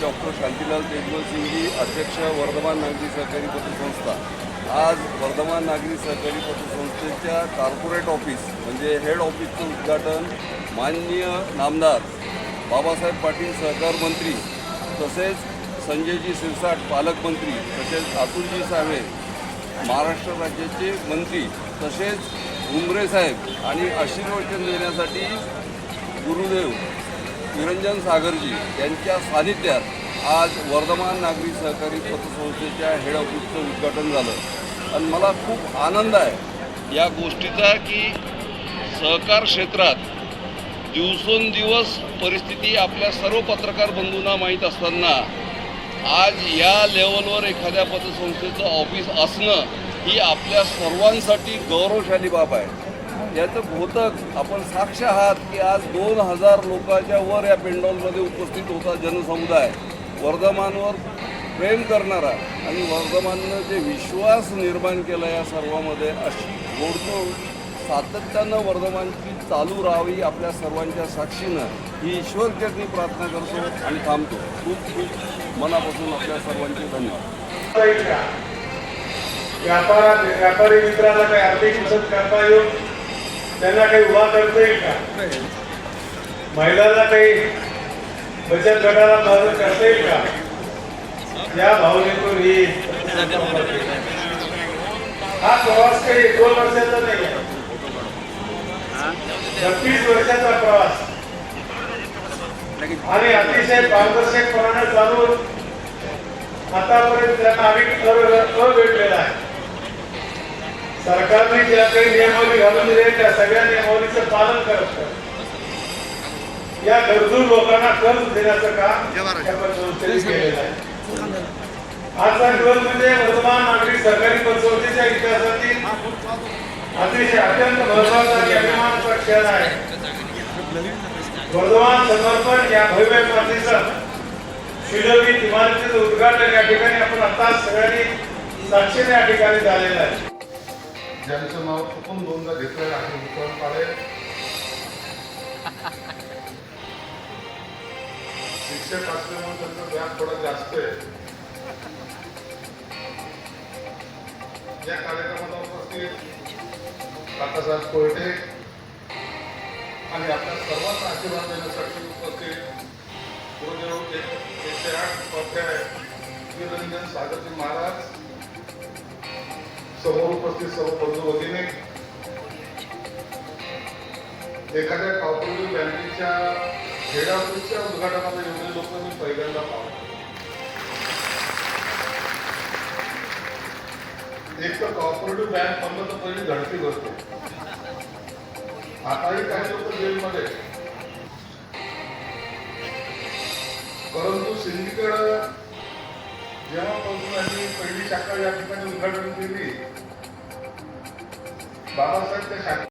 Doctor Shantilal Tejmal सिंगी अध्यक्ष वर्धमान नागरी सहकारी पतसंस्था. आज वर्धमान नागरी सहकारी पतसंस्थेच्या कॉर्पोरेट ऑफिस म्हणजे हेड ऑफिसचं उद्घाटन माननीय नामदार बाबासाहेब पाटील सहकार मंत्री तसेच संजयजी सिरसाट पालकमंत्री तसेच अतुलजी साहेब महाराष्ट्र राज्याचे मंत्री तसेच उमरे साहेब आणि आशीर्वचन देण्यासाठी गुरुदेव निरंजन सागरजी यांच्या सानिध्यात आज वर्धमान नागरी सहकारी पतसंस्थेच्या हेड ऑफिसचं उद्घाटन झालं. आणि मला खूप आनंद आहे या गोष्टीचा की सहकार क्षेत्रात दिवसेंदिवस परिस्थिती आपल्या सर्व पत्रकार बंधूंना माहीत असताना आज या लेवलवर एखाद्या पतसंस्थेचं ऑफिस असणं ही आपल्या सर्वांसाठी गौरवशाली बाब आहे. याचं भोतक आपण साक्ष आहात की आज दोन हजार लोकांच्या वर या पेंडॉलमध्ये उपस्थित होता जनसमुदाय. वर्धमानवर प्रेम करणारा आणि वर्धमाननं जे विश्वास निर्माण केला या सर्वामध्ये अशी गोडतोड सातत्यानं वर्धमानची चालू राहावी आपल्या सर्वांच्या साक्षीनं ही ईश्वरचरणी प्रार्थना करतो आणि थांबतो. खूप खूप मनापासून आपल्या सर्वांचे धन्यवाद. व्यापारात व्यापारी मित्राला काही आर्थिक मदत करता येईल. त्यांना काही उभा करता येईल का? महिलांना काही बचत गटाला मदत करता येईल का? या भावनेतून ही हा प्रवास काही दोन वर्षाचा नाही आहे. छत्तीस वर्षाचा प्रवास. आणि अतिशय पारदर्शकपणाने चालून आतापर्यंत त्यांना आम्ही भेटलेला आहे. सरकारने ज्या काही नियमावली घालून दिले त्या सगळ्या नियमावलीचं पालन करत आहे. या गरजू लोकांना कर्ज देण्याचं काम केलेलं आहे. आजचा दिवस म्हणजे वर्तमान नागरिक सहकारी पतसंस्थेच्या इतिहासातील अतिशय अत्यंत महत्त्वाचा आणि अभिमानाचा क्षण आहे. वर्धमान समर्पण या भव्य मातीचं सुशोभित इमारतीचं उद्घाटन या ठिकाणी आपण आता सगळ्यांनी साक्षीने या ठिकाणी झालेलं आहे. ज्यांचं नाव चुकून दोनदा घेतलेलं आहे आणि पाडे. शिक्षक असल्यामुळे त्यांचं व्याप थोडं जास्त आहे. या कार्यक्रमाला उपस्थित काकासाहेब कोयटे आणि आपल्या सर्वांना आशीर्वाद देण्यासाठी उपस्थित गुरुदेव एक एकशे आठ उपाध्याय निरंजन सागरजी महाराज समोर उपस्थित सर्व बंधू वतीने एखाद्या कॉपरेटिव्ह बँकेच्या हेड उद्घाटनाला एवढे लोक मी पहिल्यांदा पाहतो. एक तर कॉपरेटिव्ह बँक म्हणलं तर पहिली धडकी बसते आताही काही लोक जेलमध्ये परंतु सिंधीकडं जेव्हापासून आम्ही पहिली शाखा या ठिकाणी उद्घाटन केली बाबासाहेब त्या शाखा